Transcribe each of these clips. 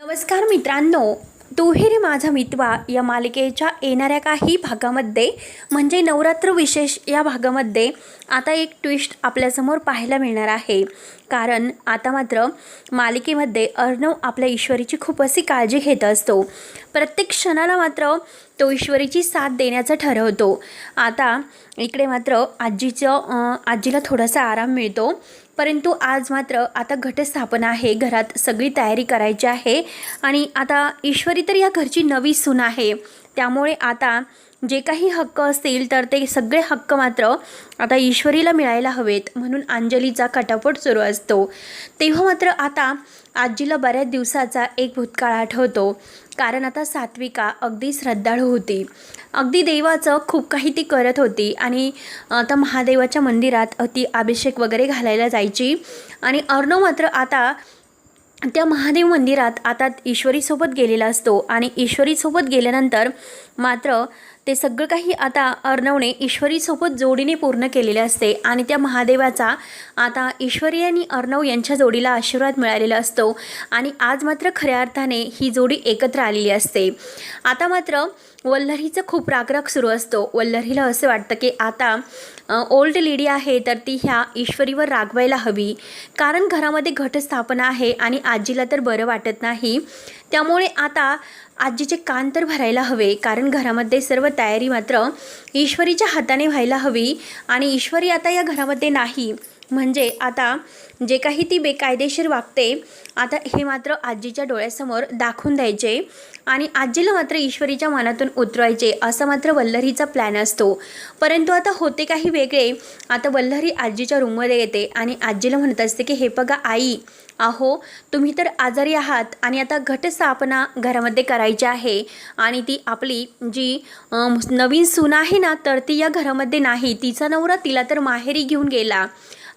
नमस्कार मित्रांनो तू रे माझा मितवा या मालिकेच्या येणाऱ्या काही भागामध्ये म्हणजे नवरात्र विशेष या भागामध्ये आता एक ट्विस्ट आपल्यासमोर पाहायला मिळणार आहे. कारण आता मात्र मालिकेमध्ये अर्णव आपल्या ईश्वरीची खूप अशी काळजी घेत असतो. प्रत्येक क्षणाला मात्र तो ईश्वरीची साथ देण्याचं ठरवतो. आता इकडे मात्र आजीचं आजीला थोडासा आराम मिळतो. परंतु आज मात्र आता घटस्थापना आहे घरात सगळी तयारी करायची आहे आणि आता ईश्वरी तर या घरची नवी सून आहे. त्यामुळे आता जे काही हक्क असतील तर ते सगळे हक्क मात्र आता ईश्वरीला मिळायला हवेत म्हणून अंजलीचा कटापट सुरू असतो. तेव्हा मात्र आता आजीला बऱ्याच दिवसाचा एक भूतकाळ आठवतो. कारण आता सात्विका अगदी श्रद्धाळू होती. अगदी देवाचं खूप काही ती करत होती आणि आता महादेवाच्या मंदिरात ती अभिषेक वगैरे घालायला जायची. आणि अर्णव मात्र आता त्या महादेव मंदिरात आता ईश्वरीसोबत गेलेला असतो. आणि ईश्वरीसोबत गेल्यानंतर मात्र ते सगळं काही आता अर्णवने ईश्वरीसोबत जोडीने पूर्ण केलेले असते. आणि त्या महादेवाचा आता ईश्वरी आणि अर्णव यांच्या जोडीला आशीर्वाद मिळालेला असतो. आणि आज मात्र खऱ्या अर्थाने ही जोडी एकत्र आलेली असते. आता मात्र वल्लरीचं खूप रागराग सुरू असतो. वल्लरीला असं वाटतं की आता ओल्ड लेडी आहे तर ती ह्या ईश्वरीवर रागवायला हवी. कारण घरामध्ये घटस्थापना आहे आणि आजीला तर बरं वाटत नाही. त्यामुळे आता आजीचे कान तर भरायला हवे कारण घरामध्ये सर्व तयारी मात्र ईश्वरीच्या हाताने व्हायला हवी. आणि ईश्वरी आता या घरामध्ये नाही. म्हणजे आता जे काही ती बेकायदेशीर वागते आता हे मात्र आजीच्या डोळ्यासमोर दाखवून द्यायचे आणि आजीला मात्र ईश्वरीच्या मनातून उतरवायचे असा मात्र वल्लरीचा प्लॅन असतो. परंतु आता होते काही वेगळे. आता वल्लरी आजीच्या रूममध्ये येते आणि आजीला म्हणत असते की हे बघा आई अहो तुम्ही तर आजारी आहात आणि आता घटस्थापना घरामध्ये करायची आहे आणि ती आपली जी नवीन सून आहे ना तर ती या घरामध्ये नाही. तिचा नवरा तिला तर माहेरी घेऊन गेला.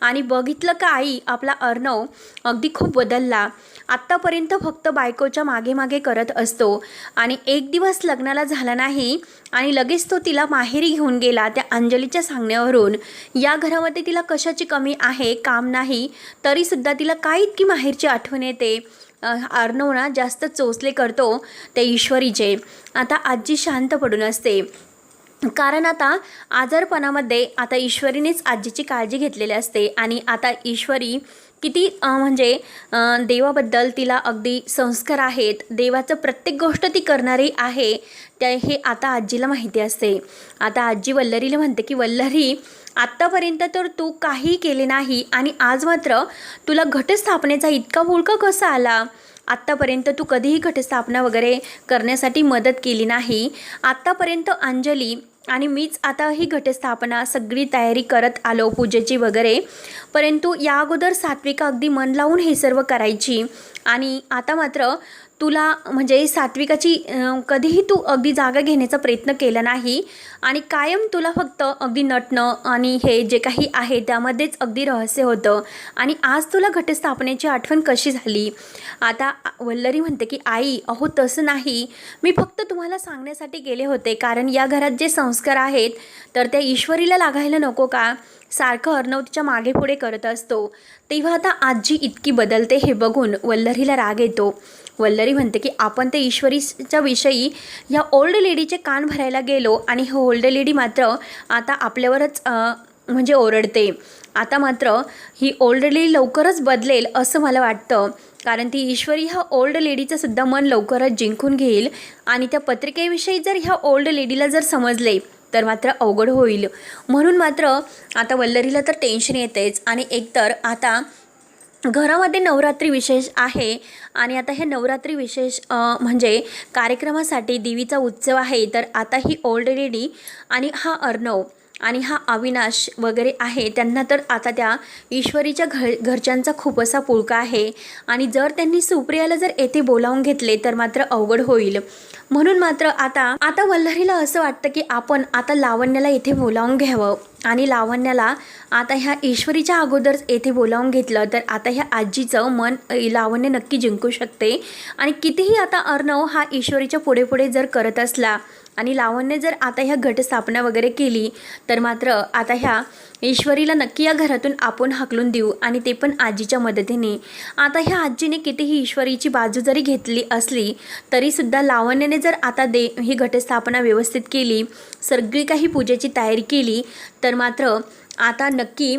आणि बघितलं का आई आपला अर्णव अगदी खूप बदलला. आत्तापर्यंत फक्त बायकोच्या मागे मागे करत असतो. आणि एक दिवस लग्नाला झाला नाही आणि लगेच तो तिला माहेरी घेऊन गेला त्या अंजलीच्या सांगण्यावरून. या घरामध्ये तिला कशाची कमी आहे काम नाही तरीसुद्धा तिला काय इतकी माहेरची आठवण येते? अर्णवना अर्णव ना जास्त चोचले करतो ते ईश्वरीचे. आता आजी शांत पडून असते. कारण आता आजारपणामध्ये आता ईश्वरीनेच आजीची काळजी घेतलेली असते आणि आता ईश्वरी किती म्हणजे देवाबद्दल तिला अगदी संस्कार आहेत देवाचं प्रत्येक गोष्ट ती करणारी आहे त्या हे आता आजीला माहिती असते. आता आजी वल्लरीला म्हणते की वल्लरी आत्तापर्यंत तर तू काही केले नाही आणि आज मात्र तुला घटस्थापनेचा इतका मुळका कसा आला? आत्तापर्यंत तू कधीही घटस्थापना वगैरे करण्यासाठी मदत केली नाही. आत्तापर्यंत अंजली आणि मीच आता ही घटस्थापना सगळी तयारी करत आलो पूजेची वगैरे. परंतु या अगोदर सात्विका अगदी मन लावून हे सर्व करायची. आणि आता मात्र तुला म्हणजे सात्विकाची कधीही तू अगदी जागा घेण्याचा प्रयत्न केला नाही आणि कायम तुला फक्त अगदी नटणं आणि हे जे काही आहे त्यामध्येच अगदी रहस्य होतं. आणि आज तुला घटस्थापनेची आठवण कशी झाली? आता वल्लरी म्हणते की आई अहो तसं नाही. मी फक्त तुम्हाला सांगण्यासाठी गेले होते. कारण या घरात जे संस्कार आहेत तर त्या ईश्वरीला लागायला नको का? सारखं अर्णव तिच्यामागे पुढे करत असतो. तेव्हा आता आजी इतकी बदलते हे बघून वल्लरीला राग येतो. वल्लरी म्हणते की आपण त्या ईश्वरीच्या विषयी या ओल्ड लेडीचे कान भरायला गेलो आणि हे ओल्ड लेडी मात्र आता आपल्यावरच म्हणजे ओरडते. आता मात्र ही ओल्ड लेडी लवकरच बदलेल असं मला वाटतं. कारण ती ईश्वरी ह्या ओल्ड लेडीचं सुद्धा मन लवकरच जिंकून घेईल आणि त्या पत्रिकेविषयी जर ह्या ओल्ड लेडीला जर समजले तर मात्र अवघड होईल. म्हणून मात्र आता वल्लरीला तर टेन्शन येतेच आणि एकतर आता घरामध्ये नवरात्री विशेष आहे. आणि आता हे नवरात्री विशेष म्हणजे कार्यक्रमासाठी देवीचा उत्सव आहे. तर आता ही ओल्ड लेडी आणि हा अर्णव. आणि हा अविनाश वगैरे आहे त्यांना तर आता त्या ईश्वरीच्या घर घरच्यांचा खूप असा पुळका आहे. आणि जर त्यांनी सुप्रियाला जर येथे बोलावून घेतले तर मात्र अवघड होईल. म्हणून मात्र आता आता वल्लरीला असं वाटतं की आपण आता लावण्याला येथे बोलावून घ्यावं. आणि लावण्याला आता ह्या ईश्वरीच्या अगोदर येथे बोलावून घेतलं तर आता ह्या आजीचं मन लावण्य नक्की जिंकू शकते. आणि कितीही आता अर्णव हा ईश्वरीच्या पुढे पुढे जर करत असला आणि लावण्य जर आता ह्या घटस्थापना वगैरे केली तर मात्र आता ह्या ईश्वरीला नक्की या घरातून आपण हाकलून देऊ आणि ते पण आजीच्या मदतीने. आता ह्या आजीने कितीही ईश्वरीची बाजू जरी घेतली असली तरीसुद्धा लावण्याने जर आता दे ही घटस्थापना व्यवस्थित केली सगळी काही पूजेची तयारी केली तर मात्र आता नक्की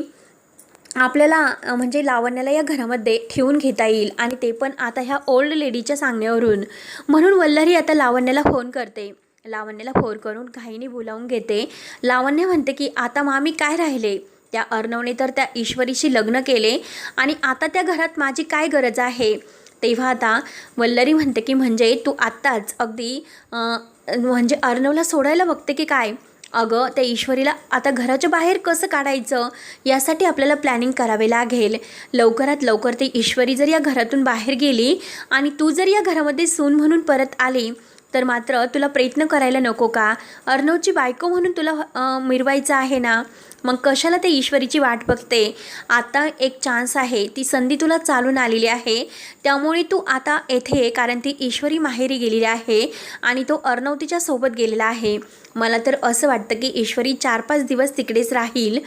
आपल्याला म्हणजे लावण्याला या घरामध्ये ठेवून घेता येईल आणि ते पण आता ह्या ओल्ड लेडीच्या सांगण्यावरून. म्हणून वल्लरी आता लावण्याला फोन करते. लावण्याला फोन करून घाईने बोलावून घेते. लावण्य म्हणते की आता मामी काय राहिले? त्या अर्णवने तर त्या ईश्वरीशी लग्न केले. आणि आता त्या घरात माझी काय गरज आहे? तेव्हा आता वल्लरी म्हणते की म्हणजे तू आत्ताच अगदी म्हणजे अर्णवला सोडायला बघते की काय? अगं त्या ईश्वरीला आता घराच्या बाहेर कसं काढायचं? यासाठी आपल्याला प्लॅनिंग करावे लागेल. लवकरात लवकर ती ईश्वरी जर या घरातून बाहेर गेली आणि तू जर या घरामध्ये सून म्हणून परत आली तर मात्र तुला प्रयत्न करायला नको का? अर्णवची बायको म्हणून तुला मिरवायचं आहे ना? मग कशाला ते ईश्वरीची वाट बघते? आता एक चान्स आहे. ती संधी तुला चालून आलेली आहे. त्यामुळे तू आता येथे कारण ती ईश्वरी माहेरी गेलेली आहे आणि तो अर्णव तिच्या सोबत गेलेला आहे. मला तर असं वाटतं की ईश्वरी चार पाच दिवस तिकडेच राहील.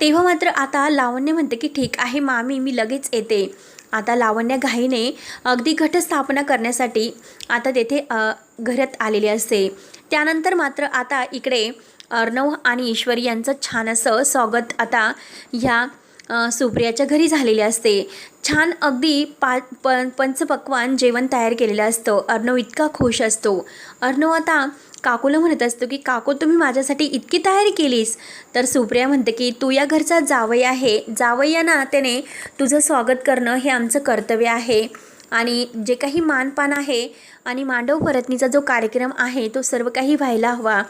तेव्हा मात्र आता लावण्य म्हणते की ठीक आहे मामी मी लगेच येते. आता लावण्य घाईने अगदी घटस्थापना करण्यासाठी आता तेथे घरात आलेले असते. त्यानंतर मात्र आता इकडे अर्णव आणि ईश्वरी यांचं छान असं स्वागत आता ह्या सुप्रियाच्या घरी झालेले असते. छान अगदी पा प पंचपक्वान जेवण तयार केलेलं असतं. अर्णव इतका खुश असतो. अर्णव आता काकूला म्हणत असतो की काकू तुम्ही माझ्यासाठी इतकी तयारी केलीस. तर सुप्रिया म्हणते की तू या घरचा जावई आहे. जावई या नात्याने तुझं स्वागत करणं हे आमचं कर्तव्य आहे. आणि जे काही मानपान आहे आणि मांडव परतनीचा जो कार्यक्रम आहे तो सर्व काही व्हायला हवा.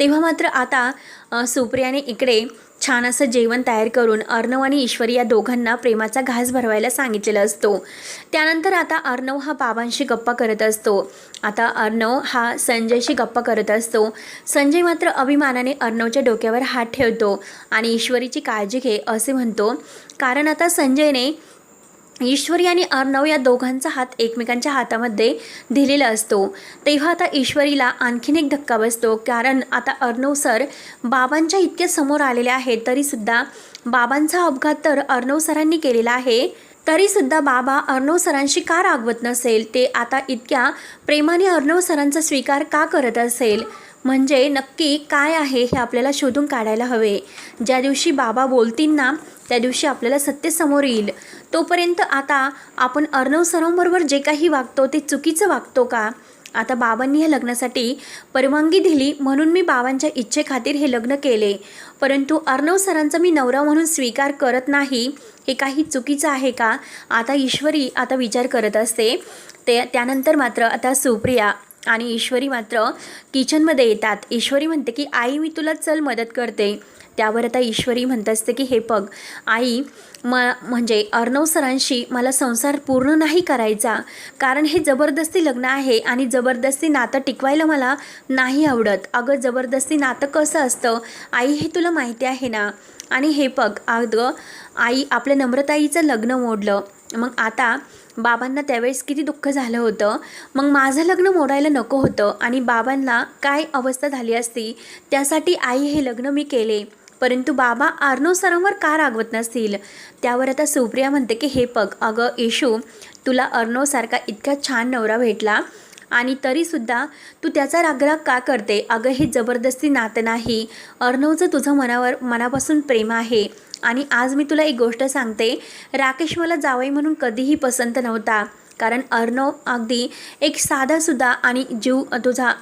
तेव्हा मात्र आता सुप्रियाने इकडे छान असं जेवण तयार करून अर्णव आणि ईश्वरी या दोघांना प्रेमाचा घास भरवायला सांगितलेला असतो. त्यानंतर आता अर्णव हा बाबांशी गप्पा करत असतो. आता अर्णव हा संजयशी गप्पा करत असतो. संजय मात्र अभिमानाने अर्णवच्या डोक्यावर हात ठेवतो आणि ईश्वरीची काळजी घे असे म्हणतो. कारण आता संजयने ईश्वरी आणि अर्णव या दोघांचा हात एकमेकांच्या हातामध्ये दिलेला असतो. तेव्हा आता ईश्वरीला आणखीन एक धक्का बसतो कारण आता अर्णव सर बाबांच्या इतक्या समोर आलेले आहेत तरीसुद्धा बाबांचा अपघात तर अर्णव सरांनी केलेला आहे. तरीसुद्धा बाबा अर्णव सरांशी का रागवत नसेल? ते आता इतक्या प्रेमाने अर्णव सरांचा स्वीकार का करत असेल? म्हणजे नक्की काय आहे हे आपल्याला शोधून काढायला हवे. ज्या दिवशी बाबा बोलतील ना त्या दिवशी आपल्याला सत्य समोर येईल. तोपर्यंत आता आपण अर्णव सरांबरोबर जे काही वागतो ते चुकीचं वागतो का? आता बाबांनी ह्या लग्नासाठी परवानगी दिली म्हणून मी बाबांच्या इच्छेखातीर हे लग्न केले. परंतु अर्णव सरांचा मी नवरा म्हणून स्वीकार करत नाही. हे काही चुकीचं आहे का? आता ईश्वरी आता विचार करत असते. ते त्यानंतर मात्र आता सुप्रिया आणि ईश्वरी मात्र किचनमध्ये येतात. ईश्वरी म्हणते की आई मी तुला चल मदत करते. त्यावर आता ईश्वरी म्हणत असते की हे पग आई म म्हणजे अर्णव सरांशी मला संसार पूर्ण नाही करायचा. कारण हे जबरदस्ती लग्न आहे आणि जबरदस्ती नातं टिकवायला मला नाही आवडत. अगं जबरदस्ती नातं कसं असतं? आई हे तुला माहिती आहे ना? आणि हे पग अगं आई आपल्या नम्रताईचं लग्न मोडलं. मग आता बाबांना त्यावेळेस किती दुःख झालं होतं. मग माझं लग्न मोडायला नको होतं आणि बाबांना काय अवस्था झाली असती त्यासाठी आई हे लग्न मी केले. परंतु बाबा आर्नो सरांवर का रागवत नसतील? त्यावर आता सुप्रिया म्हणते की हे पग अगं येशू तुला अर्णवसारखा इतका छान नवरा भेटला आणि तरीसुद्धा तू त्याचा रागराग का करते? अगं हे जबरदस्ती नातं नाही. अर्णवचं तुझं मनावर मनापासून प्रेम आहे. आणि आज मी तुला एक गोष्ट सांगते. राकेश मला जावई म्हणून कधीही पसंत नव्हता. कारण अर्णव अगदी एक साधासुद्धा आणि जीव तुझा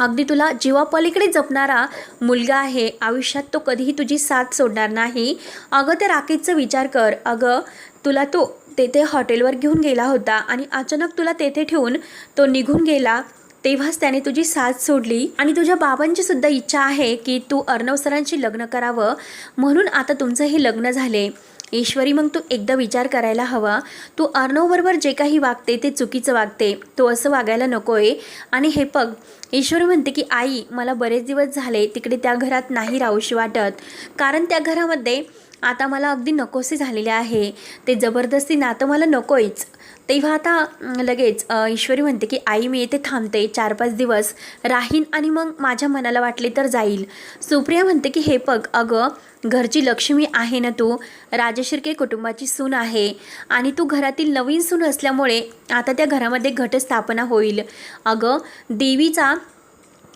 अगदी तुला जीवापलीकडे जपणारा मुलगा आहे. आयुष्यात तो कधीही तुझी साथ सोडणार नाही. अगं त्या राकेशचा विचार कर. अगं तुला तो तेथे हॉटेलवर घेऊन गेला होता आणि अचानक तुला तेथे ठेवून तो निघून गेला. तेव्हाच त्याने तुझी साथ सोडली. आणि तुझ्या बाबांची सुद्धा इच्छा आहे की तू अर्णव सरांशी लग्न करावं. म्हणून आता तुमचं हे लग्न झाले. ईश्वरी मग तू एकदा विचार करायला हवा. तू अर्णवबरोबर जे काही वागते ते चुकीचं वागते. तू असं वागायला नको आहे आणि हे पग ईश्वरी म्हणते की आई मला बरेच दिवस झाले तिकडे त्या घरात नाही राहूशी वाटत. कारण त्या घरामध्ये आता मला अगदी नकोसे झालेले आहे. ते जबरदस्ती नातं मला नकोयच. तेव्हा आता लगेच ईश्वरी म्हणते की आई मी येथे थांबते. चार पाच दिवस राहीन आणि मग माझ्या मनाला वाटले तर जाईल. सुप्रिया म्हणते की हे बघ अगं घरची लक्ष्मी आहे ना तू? राजशिर्के कुटुंबाची सून आहे. आणि तू घरातील नवीन सून असल्यामुळे आता त्या घरामध्ये घटस्थापना होईल. अगं देवीचा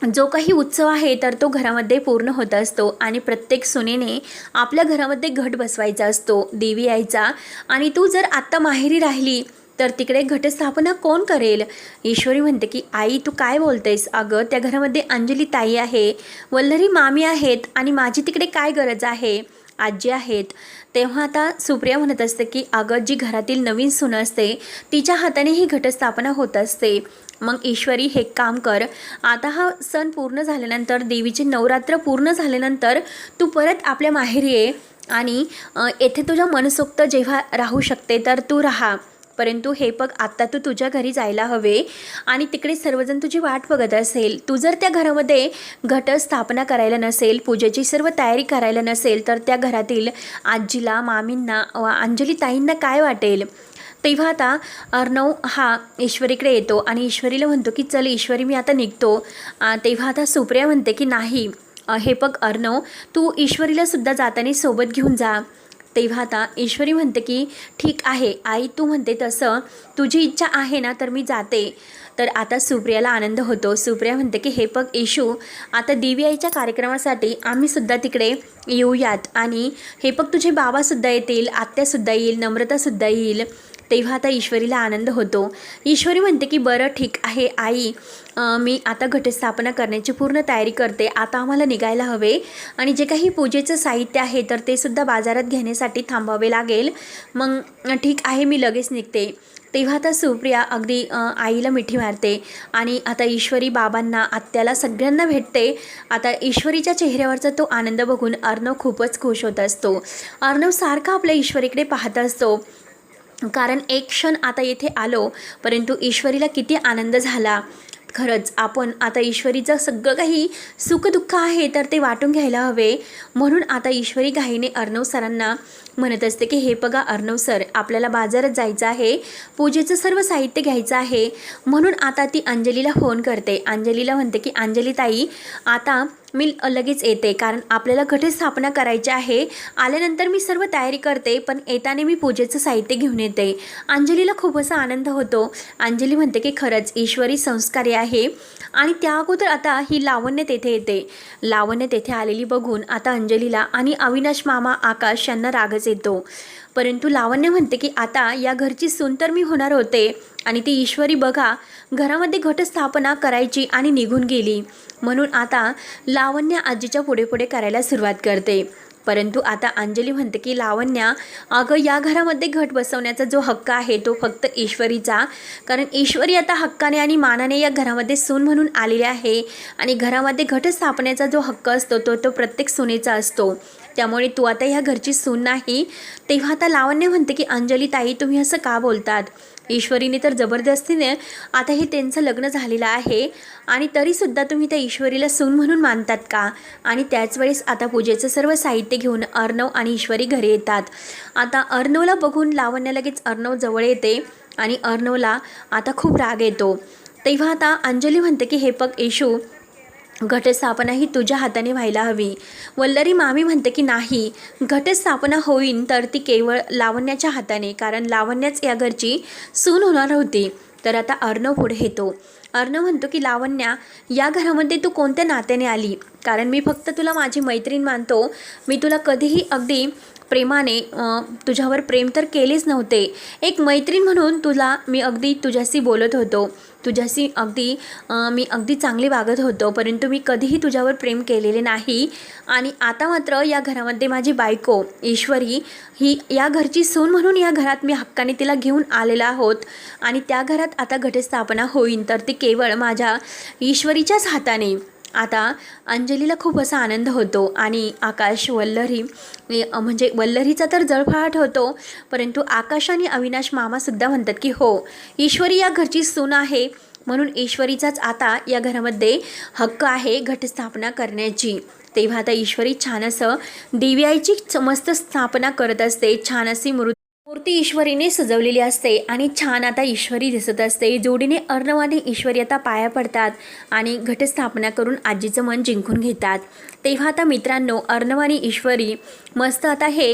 जो काही उत्सव आहे तर तो घरामध्ये पूर्ण होत असतो. आणि प्रत्येक सुनेने आपल्या घरामध्ये घट बसवायचा असतो देवी यायचा. आणि तू जर आत्ता माहेरी राहिली तर तिकडे घटस्थापना कोण करेल? ईश्वरी म्हणते की आई तू काय बोलतेस? अगं त्या घरामध्ये अंजली ताई आहे वल्लरी मामी आहेत आणि माझी तिकडे काय गरज आहे? आजी आहेत. तेव्हा आता सुप्रिया म्हणत असते की अगं जी घरातील नवीन सुनं असते तिच्या हाताने ही घटस्थापना होत असते. मग ईश्वरी हे काम कर. आता हा सण पूर्ण झाल्यानंतर देवीचे नवरात्र पूर्ण झाल्यानंतर तू परत आपल्या माहेरी ये आणि येथे तुझ्या मनसोक्त जेव्हा राहू शकते तर तू राहा. परंतु हे बघ आत्ता तू तुझ्या घरी जायला हवे आणि तिकडे सर्वजण तुझी वाट बघत असेल. तू जर त्या घरामध्ये घट स्थापना करायला नसेल पूजेची सर्व तयारी करायला नसेल तर त्या घरातील आजीला मामींना व अंजली ताईंना काय वाटेल? तेव्हा आता अर्णव हा ईश्वरीकडे येतो आणि ईश्वरीला म्हणतो की चल ईश्वरी मी आता निघतो. तेव्हा आता सुप्रिया म्हणते की नाही. हे बघ अर्णव तू ईश्वरीला सुद्धा जाताना सोबत घेऊन जा. तेव्हा आता ईश्वरी म्हणते की ठीक आहे आई तू म्हणते तसं. तुझी इच्छा आहे ना तर मी जाते. तर आता सुप्रियाला आनंद होतो. सुप्रिया म्हणते की हे बघ येशू आता देवी आईच्या कार्यक्रमासाठी आम्हीसुद्धा तिकडे येऊयात. आणि हे बघ तुझे बाबासुद्धा येतील आत्यासुद्धा येईल नम्रतासुद्धा येईल. तेव्हा आता ईश्वरीला आनंद होतो. ईश्वरी म्हणते की बरं ठीक आहे आई मी आता घटस्थापना करण्याची पूर्ण तयारी करते. आता आम्हाला निघायला हवे आणि जे काही पूजेचं साहित्य आहे तर ते सुद्धा बाजारात घेण्यासाठी थांबावे लागेल. मग ठीक आहे मी लगेच निघते. तेव्हा आता सुप्रिया अगदी आईला मिठी मारते आणि आता ईश्वरी बाबांना आत्याला सगळ्यांना भेटते. आता ईश्वरीच्या चेहऱ्यावरचा तो आनंद बघून अर्णव खूपच खुश होत असतो. अर्णव सारखा आपल्या ईश्वरीकडे पाहत असतो. कारण एक क्षण आता येथे आलो परंतु ईश्वरीला किती आनंद झाला. खरंच आपण आता ईश्वरीचं सगळं काही सुखदुःख आहे तर ते वाटून घ्यायला हवे. म्हणून आता ईश्वरी घाईने अर्णव सरांना म्हणत असते की हे बघा अर्णव सर आपल्याला बाजारात जायचं आहे पूजेचं सर्व साहित्य घ्यायचं आहे. म्हणून आता ती अंजलीला फोन करते. अंजलीला म्हणते की अंजली ताई आता मी लगेच येते कारण आपल्याला घटस्थापना करायची आहे. आल्यानंतर मी सर्व तयारी करते पण येताना मी पूजेचं साहित्य घेऊन येते. अंजलीला खूप असा आनंद होतो. अंजली म्हणते की खरंच ईश्वरी संस्कारी आहे. आणि त्या अगोदर आता ही लावण्य तेथे येते. लावण्य तेथे आलेली बघून आता अंजलीला आणि अविनाश मामा आकाश यांना रागच येतो. परंतु लावण्य म्हणते की आता या घरची सून तर मी होणार होते आणि ती ईश्वरी बघा घरामध्ये घटस्थापना करायची आणि निघून गेली. म्हणून आता लावण्य आजीच्या पुढे पुढे करायला सुरुवात करते. परंतु आता अंजली म्हणते की लावण्या अगं या घरामध्ये घट बसवण्याचा जो हक्क आहे तो फक्त ईश्वरीचा. कारण ईश्वरी आता हक्काने आणि मानाने या घरामध्ये सून म्हणून आलेली आहे. आणि घरामध्ये घट स्थापण्याचा जो हक्क असतो तो तो प्रत्येक सुनेचा असतो. त्यामुळे तू आता ह्या घरची सून नाही. तेव्हा आता लावण्य म्हणते की अंजली ताई तुम्ही असं का बोलतात? ईश्वरीने तर जबरदस्तीने आता हे त्यांचं लग्न झालेलं आहे आणि तरीसुद्धा तुम्ही त्या ईश्वरीला सून म्हणून मानतात का? आणि त्याच वेळेस आता पूजेचं सर्व साहित्य घेऊन अर्णव आणि ईश्वरी घरी येतात. आता अर्णवला बघून लावण्या लगेच अर्णव जवळ येते आणि अर्णवला आता खूप राग येतो. तेव्हा आता अंजली म्हणते की हे पग येशू घटस्थापना ही तुझ्या हाताने व्हायला हवी. वल्लरी मामी म्हणते की नाही घटस्थापना होईन तर ती केवळ लावण्याच्या हाताने कारण लावण्याच या घरची सून होणार होती. तर आता अर्णव पुढे येतो. अर्णव म्हणतो की लावण्या या घरामध्ये तू कोणत्या नात्याने आली? कारण मी फक्त तुला माझी मैत्रीण मानतो. मी तुला कधीही अगदी प्रेमाने तुझ्यावर प्रेम तर केलेच नव्हते. एक मैत्रीण म्हणून तुला मी अगदी तुझ्याशी बोलत होतो. तुझ्याशी अगदी मी अगदी चांगली वागत होतो. परंतु मी कधीही तुझ्यावर प्रेम केलेले नाही. आणि आता मात्र या घरामध्ये माझी बायको ईश्वरी ही या घरची सून म्हणून या घरात मी हक्काने तिला घेऊन आलेला आहोत. आणि त्या घरात आता घटस्थापना होईन. तर ती केवळ माझ्या ईश्वरीच्याच हाताने. आता अंजलीला खूप असा आनंद होतो आणि आकाश वल्लरी म्हणजे वल्लरीचा तर जळफळाट होतो परंतु आकाश आणि अविनाश मामासुद्धा म्हणतात की हो ईश्वरी या घरची सून आहे म्हणून ईश्वरीचाच आता या घरामध्ये हक्क आहे घटस्थापना करण्याची. तेव्हा आता ईश्वरी छान असं दिव्याची मस्त स्थापना करत असते छान अशी मृत मूर्ती ईश्वरीने सजवलेली असते आणि छान आता ईश्वरी दिसत असते. जोडीने अर्णवाने ईश्वरी आता पाया पडतात आणि घटस्थापना करून आजीचं मन जिंकून घेतात. तेव्हा आता मित्रांनो अर्णवानी ईश्वरी मस्त आता हे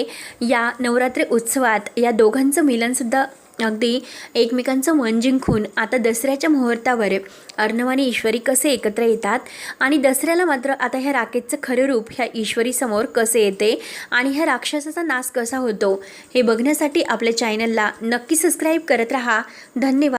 या नवरात्री उत्सवात या दोघांचं मिलनसुद्धा अगदी एकमेकांचं मन जिंकून आता दसऱ्याच्या मुहूर्तावर अर्णव आणि ईश्वरी कसे एकत्र येतात? आणि दसऱ्याला मात्र आता ह्या राकेशचं खरं रूप ह्या ईश्वरीसमोर कसे येते? आणि ह्या राक्षसाचा नाश कसा होतो? हे बघण्यासाठी आपल्या चॅनलला नक्की सबस्क्राईब करत राहा. धन्यवाद.